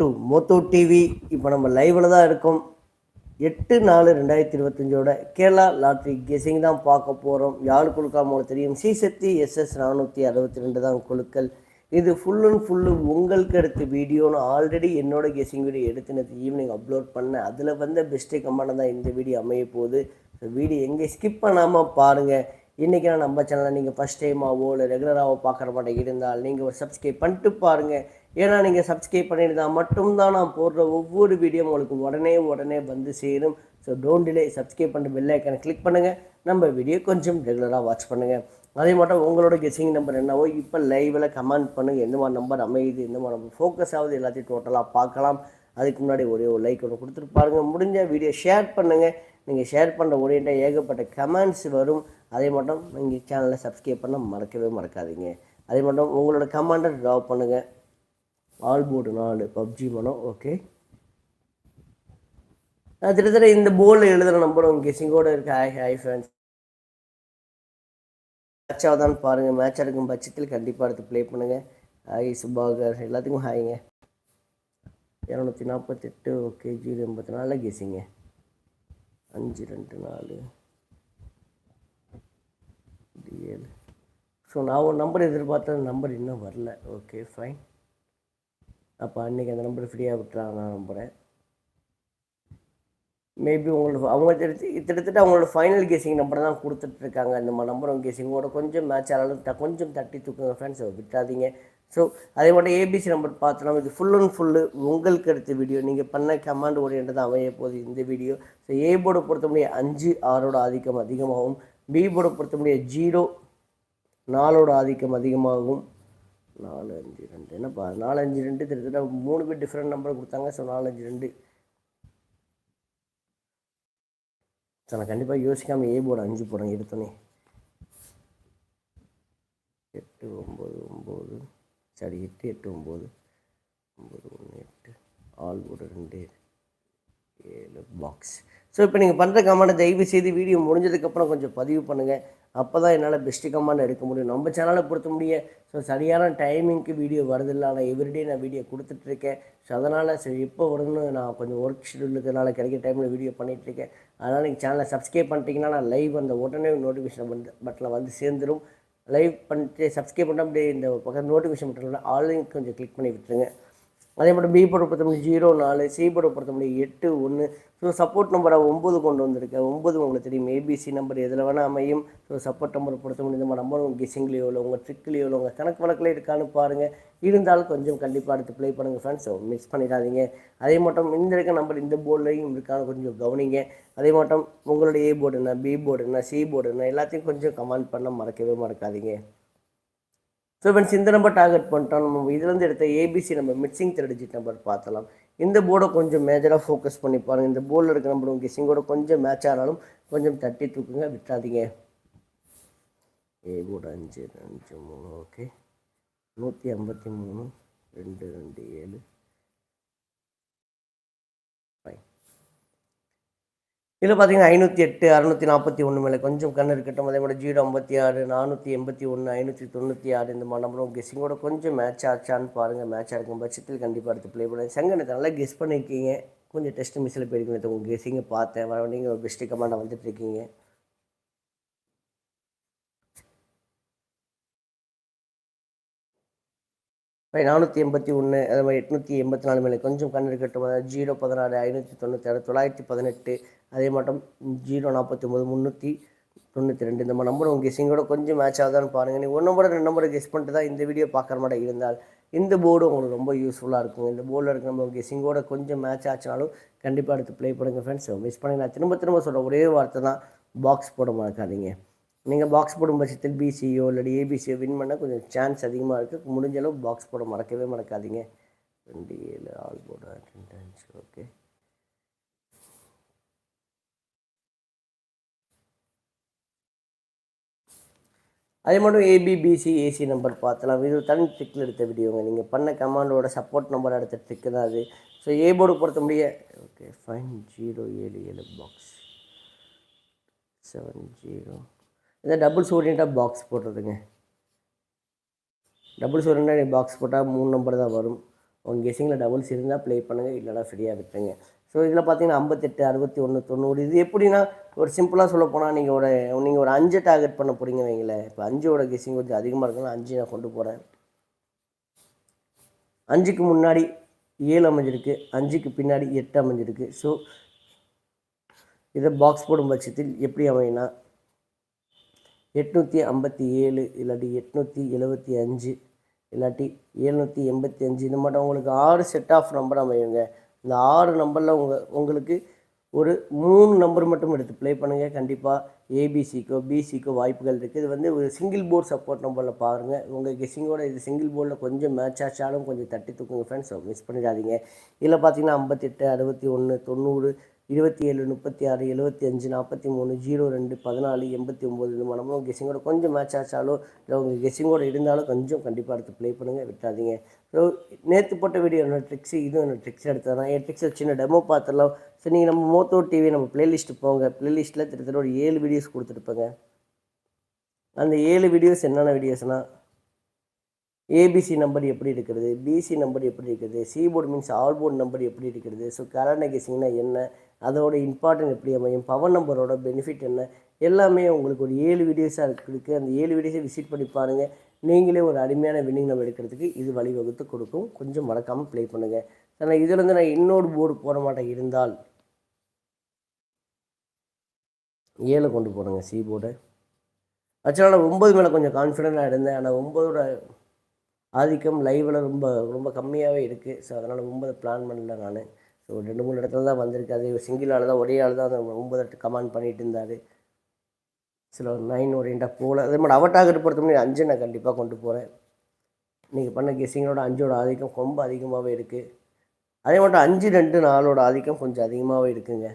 To மோத்தோ TV. இப்போ நம்ம லைவில் தான் இருக்கோம். எட்டு நாலு ரெண்டாயிரத்தி இருபத்தஞ்சோட கேரளா லாட்ரி கெஸிங் தான் பார்க்க போகிறோம் யாழ் குழுக்கா மூலம் தெரியும்? சிசக்தி எஸ்எஸ் நானூற்றி அறுபத்தி ரெண்டு தான் குழுக்கள். இது ஃபுல் அண்ட் ஃபுல்லு உங்களுக்கு எடுத்த வீடியோன்னு ஆல்ரெடி என்னோட கெஸிங் வீடியோ எடுத்து நேற்று ஈவினிங் அப்லோட் பண்ணேன் அதில் வந்த பெஸ்ட்டு கம்மான தான் இந்த வீடியோ அமைய போகுது. வீடியோ எங்கே ஸ்கிப் பண்ணாமல் பாருங்கள் இன்றைக்கி நான் நம்ம சேனலை நீங்கள் ஃபஸ்ட் டைமாவோ இல்லை ரெகுலராகவோ பார்க்குற மாட்டேங்க இருந்தால் நீங்கள் ஒரு சப்ஸ்கிரைப் பண்ணிட்டு பாருங்கள் ஏன்னா நீங்கள் சப்ஸ்கிரைப் பண்ணியிருந்தால் மட்டும்தான் நான் போடுற ஒவ்வொரு வீடியோ உங்களுக்கு உடனே உடனே வந்து சேரும். ஸோ டோன்ட் டிலே சப்ஸ்கிரைப் பண்ணிட்டு பெல் ஐக்கனை கிளிக் பண்ணுங்கள் நம்ம வீடியோ கொஞ்சம் ரெகுலராக வாட்ச் பண்ணுங்கள் அதே மட்டும் உங்களோட கெஸிங் நம்பர் என்னவோ இப்போ லைவில் கமெண்ட் பண்ணுங்கள் எந்த மாதிரி நம்பர் அமையுது எந்த மாதிரி நம்பர் ஃபோக்கஸ் ஆகுது எல்லாத்தையும் டோட்டலாக பார்க்கலாம். அதுக்கு முன்னாடி ஒரே ஒரு லைக் ஒன்று கொடுத்துட்டு பாருங்கள் முடிஞ்ச வீடியோ ஷேர் பண்ணுங்கள் நீங்கள் ஷேர் பண்ணுற ஒரே ஏகப்பட்ட கமெண்ட்ஸ் வரும். அதே மட்டும் நீங்கள் சேனலை சப்ஸ்கிரைப் பண்ண மறக்கவே மறக்காதீங்க. அதே மட்டும் உங்களோட கமெண்ட்டை ட்ரா பண்ணுங்கள் ஆல் போர்டு நாலு பப்ஜி மனம் ஓகே திட்டத்தட்ட இந்த போர்டில் எழுதுகிற நம்பரும் கெஸிங்கோட இருக்கு. ஹாய் ஹாய் ஃப்ரெண்ட்ஸ் மேட்ச் ஆகுதான்னு பாருங்கள் மேட்ச் இருக்கும் பட்சத்தில் கண்டிப்பாக எடுத்து ப்ளே பண்ணுங்கள் ஹாய் சுபாகர் எல்லாத்துக்கும் ஹாய்ங்க இரநூத்தி நாற்பத்தெட்டு ஓகே ஜீரோ எண்பத்தி நாலில் கெஸிங்க அஞ்சு ரெண்டு நாலு. ஏழு. ஸோ நான் ஒரு நம்பர் எதிர்பார்த்த நம்பர் இன்னும் வரல. ஓகே ஃபைன் அப்போ அன்றைக்கி அந்த நம்பர் ஃப்ரீயாக விட்டுறாங்க நான் நம்புகிறேன் மேபி உங்களோட அவங்க கிட்டத்தட்ட அவங்களோட ஃபைனல் கேசிங் நம்பர் தான் கொடுத்துட்ருக்காங்க இந்த மாதிரி நம்பர் கேசிங்கோட கொஞ்சம் மேட்ச் ஆனாலும் த கொஞ்சம் தட்டி தூக்குங்க ஃப்ரெண்ட்ஸ் விட்டாதீங்க. ஸோ அதே மாதிரி ஏபிசி நம்பர் பார்த்தோம் இது ஃபுல் அண்ட் ஃபுல்லு உங்களுக்கு எடுத்த வீடியோ நீங்கள் பண்ண கமாண்ட் ஓரியன்ட் தான் அமைய போகுது இந்த வீடியோ ஸோ ஏ போர்டை பொறுத்த முடிய அஞ்சு ஆறோட ஆதிக்கம் அதிகமாகும். பி போர்டை பொறுத்த முடிய ஜீரோ நாலோட ஆதிக்கம் அதிகமாகும். நாலு அஞ்சு ரெண்டு. என்னப்பா நாலு அஞ்சு ரெண்டு கிட்டத்தட்ட மூணு பேர் டிஃப்ரெண்ட் நம்பர் கொடுத்தாங்க ஸோ நாலு அஞ்சு ரெண்டு. ஸோ நான் கண்டிப்பாக யோசிக்காமல் ஏ போர்டு அஞ்சு போடுறேன் எடுத்தோன்னே எட்டு ஒம்பது ஒம்பது சரி எட்டு எட்டு ஒம்பது ஒம்பது ஒன்று எட்டு. ஆல் போர்டு ரெண்டு. ஏழு பாக்ஸ் ஸோ இப்போ நீங்கள் பண்ணுற கமெண்ட்டை தயவு செய்து வீடியோ முடிஞ்சதுக்கப்புறம் கொஞ்சம் பதிவு பண்ணுங்கள் அப்போ தான் என்னால் பெஸ்ட்டு கமெண்ட் எடுக்க முடியும். நம்ம சேனலை பொறுத்த முடிய ஸோ சரியான டைமிங்க்கு வீடியோ வரதில்லை ஆனால் எவ்ரிடே நான் வீடியோ கொடுத்துட்ருக்கேன் ஸோ அதனால் சரி எப்போ வரணும்னு நான் கொஞ்சம் ஒர்க் ஷெடியூலுக்குனால இருக்கிறனால கிடைக்கிற டைமில் வீடியோ பண்ணிகிட்ருக்கேன் அதனால் நீங்கள் சேனலை சப்ஸ்கிரைப் பண்ணிட்டீங்கன்னா நான் லைவ் அந்த உடனே நோட்டிஃபிகேஷன் வந்து பட்டனில் வந்து சேர்ந்துடும் லைவ் பண்ணிட்டு சப்ஸ்கிரைப் பண்ணால் அப்படியே இந்த பக்கம் நோட்டிஃபிகேஷன் பட்டனில் ஆன்லைன் கொஞ்சம் கிளிக் பண்ணி விட்டுருங்க. அதே மட்டும் பி போர்டை பொறுத்த முடியும் ஜீரோ நாலு சி போர்டை பொறுத்த முடியும் எட்டு ஒன்று ஸோ சப்போர்ட் நம்பரை ஒம்பது கொண்டு வந்திருக்கேன் ஒம்பது உங்களுக்கு தெரியும். ஏபிசி நம்பர் எதில் வேணால் அமையும். ஸோ சப்போர்ட் நம்பரை பொறுத்த முடியும். இந்த நம்பர் உங்கள் கெஸிங்லேயோ இல்லை உங்கள் ட்ரிக்லேயோ இல்லை உங்கள் கணக்கு வழக்கில் இருக்கான்னு பாருங்கள் இருந்தாலும் கொஞ்சம் கண்டிப்பாக எடுத்து ப்ளே பண்ணுங்கள் ஃப்ரெண்ட்ஸ் ஸோ மிஸ் பண்ணிடாதீங்க. அதே மட்டும் இந்த இருக்க நம்பர் இந்த போர்டுலையும் இருக்கான்னு கொஞ்சம் கவனிங்க. அதே மட்டும் உங்களுடைய ஏ போர்டு என்ன? பி போர்டு என்ன? சி போர்டு என்ன? எல்லாத்தையும் கொஞ்சம் கமெண்ட் பண்ண மறக்கவே மறக்காதீங்க. ஸோ ஃப்ரெண்ட்ஸ் இந்த நம்பர் டார்கெட் பண்ணிட்டோம் நம்ம இதுலேருந்து எடுத்த ஏபிசி நம்ம மிக்சிங் த்ரெட் நம்பர் பார்த்தலாம். இந்த போர்டை கொஞ்சம் மேஜராக ஃபோக்கஸ் பண்ணி பாருங்கள் இந்த போர்டில் இருக்க நம்பர் உங்கள் கிசிங்கோட கொஞ்சம் மேட்ச் ஆனாலும் கொஞ்சம் தட்டி தூக்குங்க விட்டுறாதீங்க. ஏ போர்டு அஞ்சு அஞ்சு மூணு ஓகே நூற்றி ஐம்பத்தி மூணு ரெண்டு ரெண்டு ஏழு ஃபைன் இதில் பார்த்தீங்கன்னா ஐநூற்றி எட்டு அறுநூற்றி நாற்பத்தி ஒன்று மேலே கொஞ்சம் கண்ணு இருக்கட்டும். அதே மாதிரி ஜீரோ ஐம்பத்தி ஆறு நானூற்றி எண்பத்தி ஒன்று ஐநூற்றி தொண்ணூற்றி ஆறு இந்த மாதிரி நம்பரும் கெஸ்ஸிங்கோட கொஞ்சம் மேட்ச் ஆச்சான்னு பாருங்கள் மேட்ச் ஆகும் பட்சத்தில் கண்டிப்பாக எடுத்து ப்ளே பண்ணுங்க சங்கனத்தை நல்லா கெஸ் பண்ணியிருக்கீங்க. கொஞ்சம் டெஸ்ட் மிஸ்ஸில் போயிருக்கீங்க. உங்கள் கெஸ்ஸிங்கை பார்த்தேன். வர நீங்கள் ஒரு பெஸ்ட்டு கமாண்டாக வந்துட்டு இப்போ நானூற்றி எண்பத்தி ஒன்று அதே மாதிரி எட்நூற்றி எண்பத்தி நாலு மேலே கொஞ்சம் கண்ணு இருக்கட்டும் ஜீரோ பதினாறு ஐநூற்றி தொண்ணூற்றி ஆறு தொள்ளாயிரத்தி பதினெட்டு அதே மாட்டம் ஜீரோ நாற்பத்தி ஒம்பது முந்நூற்றி தொண்ணூற்றி ரெண்டு. இந்த மாதிரி நம்பர் உங்கள் கெஸ்ஸிங்கோட கொஞ்சம் மேட்ச் ஆகுதான்னு பாருங்கள் நீங்கள் ஒரு நம்பர் ரெண்டு நம்பரை கெஸ் பண்ணிட்டு தான் இந்த வீடியோ பார்க்குற மாதிரி இருந்தால் இந்த போர்டு உங்களுக்கு ரொம்ப யூஸ்ஃபுல்லாக இருக்கும். இந்த போர்டில் இருக்க நம்ம கெஸ்ஸிங்கோட கொஞ்சம் மேட்ச் ஆச்சுனாலும் கண்டிப்பாக எடுத்து ப்ளே பண்ணுங்கள் ஃப்ரெண்ட்ஸ் மிஸ் பண்ணி நான் திரும்ப திரும்ப சொல்கிற ஒரே வார்த்தை தான் பாக்ஸ் போட மறக்காதீங்க. நீங்கள் பாக்ஸ் போடும் பட்சத்தில் பிசியோ இல்லாட்டி ஏபிசியோ வின் பண்ண கொஞ்சம் சான்ஸ் அதிகமாக இருக்குது முடிஞ்ச அளவு பாக்ஸ் போட மறக்கவே மறக்காதீங்க. ரெண்டு ஏழு ஆல் போட ரெண்டு ஓகே அதே மட்டும் ஏபிபிசி ஏசி நம்பர் பார்த்தலாம். இது தனி ட்ரிக்கில் எடுத்த வீடியோங்க நீங்கள் பண்ண கமாண்டோட சப்போர்ட் நம்பர் எடுத்த ட்ரிக்கு தான் அது. ஸோ ஏ போர்டு பொறுத்த முடிய ஓகே ஃபைன் ஜீரோ ஏழு ஏழு பாக்ஸ் செவன் ஜீரோ இதை டபுள்ஸ் ஓரியண்டாக பாக்ஸ் போடுறதுங்க டபுள்ஸ் ஓரியண்டாக பாக்ஸ் போட்டால் மூணு நம்பர் தான் வரும். உங்கள் கெஸிங்கில் டபுள்ஸ் இருந்தால் ப்ளே பண்ணுங்கள் இல்லைனா ஃப்ரீயாக விட்டுருங்க. ஸோ இதில் பார்த்தீங்கன்னா ஐம்பத்தெட்டு அறுபத்தி ஒன்று தொண்ணூறு இது எப்படின்னா ஒரு சிம்பிளாக சொல்ல போனால் நீங்கள் ஒரு நீங்கள் ஒரு அஞ்சு டார்கெட் பண்ண போகிறீங்க வைங்களேன். இப்போ அஞ்சோட கெஸிங் கொஞ்சம் அதிகமாக இருக்குன்னா அஞ்சு நான் கொண்டு போகிறேன் அஞ்சுக்கு முன்னாடி ஏழு அமைஞ்சிருக்கு. அஞ்சுக்கு பின்னாடி எட்டு அமைஞ்சிருக்கு. ஸோ இதை பாக்ஸ் போடும் பட்சத்தில் எப்படி அமையினா எட்நூற்றி ஐம்பத்தி ஏழு இல்லாட்டி எட்நூற்றி எழுபத்தி அஞ்சு இல்லாட்டி எழுநூற்றி எண்பத்தி அஞ்சு. இந்த மட்டும் உங்களுக்கு ஆறு செட் ஆஃப் நம்பர் அமையுங்க. இந்த ஆறு நம்பரில் உங்கள் உங்களுக்கு ஒரு மூணு நம்பர் மட்டும் எடுத்து ப்ளே பண்ணுங்கள் கண்டிப்பாக ஏபிசிக்கோ பிசிக்கோ வாய்ப்புகள் இருக்குது இது வந்து ஒரு சிங்கிள் போர்ட் சப்போர்ட் நம்பரில் பாருங்கள் உங்கள் கெஸிங்கோட இது சிங்கிள் போர்டில் கொஞ்சம் மேட்ச் ஆச்சாலும் கொஞ்சம் தட்டி தூக்குங்க ஃப்ரெண்ட்ஸ் மிஸ் பண்ணிடாதீங்க. இதில் பார்த்தீங்கன்னா ஐம்பத்தெட்டு அறுபத்தி ஒன்று தொண்ணூறு இருபத்தி ஏழு முப்பத்தி ஆறு எழுபத்தி அஞ்சு நாற்பத்தி மூணு ஜீரோ ரெண்டு பதினாலு எண்பத்தி ஒம்பது இது மனமும் கெஸிங்கோட கொஞ்சம் மேட்ச் ஆச்சாலும் இல்லை உங்கள் கெஸிங்கோட இருந்தாலும் கொஞ்சம் கண்டிப்பாக எடுத்து ப்ளே பண்ணுங்கள் விட்டாதீங்க ஸோ நேற்று போட்ட வீடியோ என்னோட ட்ரிக்ஸு இதுவும் என்னோட ட்ரிக்ஸ் எடுத்ததான் என் ட்ரிக்ஸை சின்ன டெமோ பார்த்துடலாம். சரி நீங்கள் நம்ம மோத்தோ டிவி நம்ம பிளேலிஸ்ட்டு போங்க. பிளேலிஸ்ட்டில் திட்டத்தட்ட ஒரு ஏழு வீடியோஸ் கொடுத்துருப்பேங்க. அந்த ஏழு வீடியோஸ் என்னென்ன வீடியோஸ்னால் ஏபிசி நம்பர் எப்படி இருக்கிறது பிசி நம்பர் எப்படி இருக்கிறது C board means all board number எப்படி இருக்கிறது ஸோ கரண்ட் கெஸிங்னா என்ன அதோட இம்பார்ட்டன்ட் எப்படி அமையும் பவர் நம்பரோட பெனிஃபிட் என்ன எல்லாமே உங்களுக்கு ஒரு ஏழு வீடியோஸாக இருக்குது அந்த ஏழு வீடியோஸை விசிட் பண்ணி பாருங்கள் நீங்களே ஒரு அருமையான வின்னிங் நம்ம எடுக்கிறதுக்கு இது வழிவகுத்து கொடுக்கும். கொஞ்சம் மறக்காமல் ப்ளே பண்ணுங்கள் ஆனால் இதுலேருந்து நான் இன்னொரு போர்டு போட மாட்டேன். இருந்தால் ஏழை கொண்டு போடுங்க சி போர்டை ஆக்சுவலாக நான் ஒம்பது மேலே கொஞ்சம் கான்ஃபிடென்ட்டாக இருந்தேன். ஆனால் ஒம்பதோட ஆதிக்கம் லைவில் ரொம்ப ரொம்ப கம்மியாகவே இருக்குது ஸோ அதனால் ஒம்பது பிளான் பண்ணல நான். ஸோ ரெண்டு மூணு இடத்துல தான் வந்திருக்கு. அது சிங்கிள் ஆள் தான் ஒரே ஆள் தான் அந்த ஒம்பது கமாண்ட் பண்ணிகிட்டு இருந்தார். சில நைன் ஓரியண்டாக போகல அதே மாதிரி அவட்டாக பொறுத்த முடியும் அஞ்சு நான் கண்டிப்பாக கொண்டு போகிறேன் நீங்கள் பண்ண கெஸிங்களோட அஞ்சோட ஆதிக்கம் ரொம்ப அதிகமாகவே இருக்குது அதே மட்டும் அஞ்சு ரெண்டு நாலோட ஆதிக்கம் கொஞ்சம் அதிகமாகவே இருக்குங்க.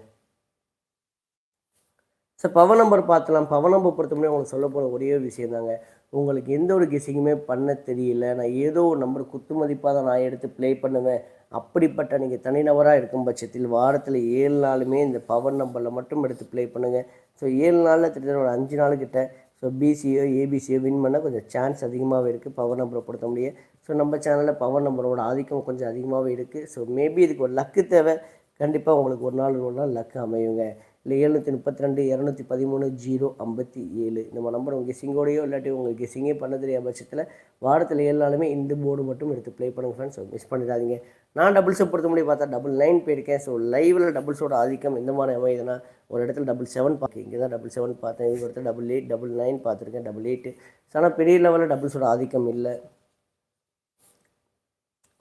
சார் பவர் நம்பர் பார்த்தலாம் பவர் நம்பர் பொறுத்த முடியும் உங்களுக்கு சொல்ல போகிற ஒரே ஒரு விஷயம் தாங்க. உங்களுக்கு எந்த ஒரு கெஸிங்குமே பண்ண தெரியல. நான் ஏதோ ஒரு நம்பர் குத்து மதிப்பாக தான் நான் எடுத்து ப்ளே பண்ணுவேன். அப்படிப்பட்ட நீங்கள் தனிநபராக இருக்கும் பட்சத்தில் வாரத்தில் ஏழு நாளுமே இந்த பவர் நம்பரில் மட்டும் எடுத்து ப்ளே பண்ணுங்கள் ஸோ ஏழு நாளில் திட்டத்தட்ட ஒரு அஞ்சு நாளுக்கிட்ட ஸோ பிசியோ ஏபிசியோ வின் பண்ண கொஞ்சம் சான்ஸ் அதிகமாகவே இருக்குது பவர் நம்பரை பொறுத்த முடியும் ஸோ நம்ம சேனலில் பவர் நம்பரோட ஆதிக்கம் கொஞ்சம் அதிகமாகவே இருக்குது ஸோ மேபி இதுக்கு ஒரு லக்கு தேவை. கண்டிப்பாக உங்களுக்கு ஒரு நாள் ஒரு நாள் லக்கு அமையுங்க. இல்லை எழுநூற்றி முப்பத்தி ரெண்டு இரநூத்தி பதிமூணு ஜீரோ ஐம்பத்தி ஏழு. நம்ம நம்பர் உங்கள் கெஸிங்கோடையோ இல்லாட்டி உங்கள் கெஸிங்கே பண்ண தெரியாத பட்சத்தில் வாரத்தில் ஏழு நாளுமே இந்த போர்டு மட்டும் எடுத்து ப்ளே பண்ணுங்கள் ஃப்ரெண்ட்ஸ் மிஸ் பண்ணிடாதீங்க. நான் டபுள்ஸை பொறுத்த முடியும் பார்த்தா டபுள் நைன் போயிருக்கேன். ஸோ லைவில் டபுள்ஸோட ஆதிக்கம் எந்த மாதிரி அமையுதுன்னா ஒரு இடத்துல டபுள் செவன் பார்க்க இங்கே தான் டபுள் செவன் பார்த்தேன். இங்கே இடத்துல டபுள் எயிட் டபுள் நைன் பார்த்துருக்கேன் டபுள் எயிட்டு ஆனால் பெரிய லெவலில் டபுள்ஸோட ஆதிக்கம் இல்லை.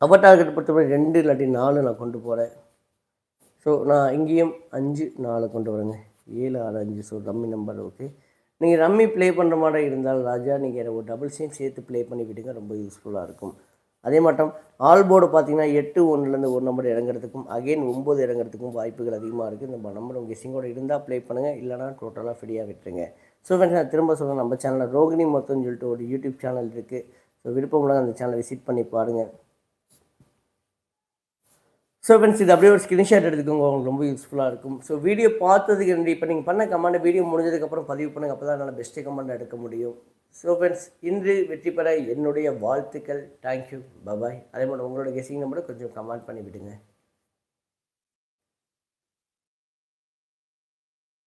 அவர் டார்கெட் பொறுத்தவரை ரெண்டு இல்லாட்டி நாலு நான் கொண்டு போகிறேன் ஸோ நான் இங்கேயும் அஞ்சு நாலு கொண்டு வரேங்க. ஏழு ஆறு அஞ்சு. ஸோ ரம்மி நம்பர் ஓகே நீங்கள் ரம்மி ப்ளே பண்ணுற மாதிரி இருந்தால் ராஜா நீங்கள் ஒரு டபுள் சேம் சேர்த்து ப்ளே பண்ணி விடுங்க. ரொம்ப யூஸ்ஃபுல்லாக இருக்கும். அதே மட்டும் ஆல் போர்டு பார்த்தீங்கன்னா எட்டு ஒன்றுலேருந்து ஒரு நம்பர் இறங்குறதுக்கும் அகைன் ஒம்பது இறங்குறதுக்கும் வாய்ப்புகள் அதிகமாக இருக்குது நம்ம நம்பர் உங்கள் கெஸிங்கோட இருந்தால் ப்ளே பண்ணுங்கள் இல்லைனா டோட்டலாக ஃப்ரீயாக விட்டுருங்க. ஸோ ஃப்ரெண்ட்ஸ் நான் திரும்ப சொல்கிறேன் நம்ம சேனலில் ரோகிணி மொத்தம்னு சொல்லிட்டு ஒரு யூடியூப் சேனல் இருக்குது ஸோ விருப்பம் உள்ளவங்க அந்த சேனலை விசிட் பண்ணி பாருங்கள் ஸோ ஃப்ரெண்ட்ஸ் இது அப்படியே ஒரு ஸ்க்ரீன்ஷாட் எடுத்துக்கோங்க. உங்களுக்கு ரொம்ப யூஸ்ஃபுல்லாக இருக்கும். ஸோ வீடியோ பார்த்ததுக்கு நன்றி. இப்போ நீங்கள் பண்ண கமெண்ட் வீடியோ முடிஞ்சதுக்கப்புறம் பதிவு பண்ணுங்க. அப்போ தான் என்னால் பெஸ்ட்டு கமெண்ட் எடுக்க முடியும். ஸோ ஃப்ரெண்ட்ஸ் இன்று வெற்றி பெற என்னுடைய வாழ்த்துக்கள். தேங்க்யூ பபாய் அதே மாதிரி உங்களோட கெஸிங் நம்பரை கொஞ்சம் கமெண்ட் பண்ணி விடுங்க.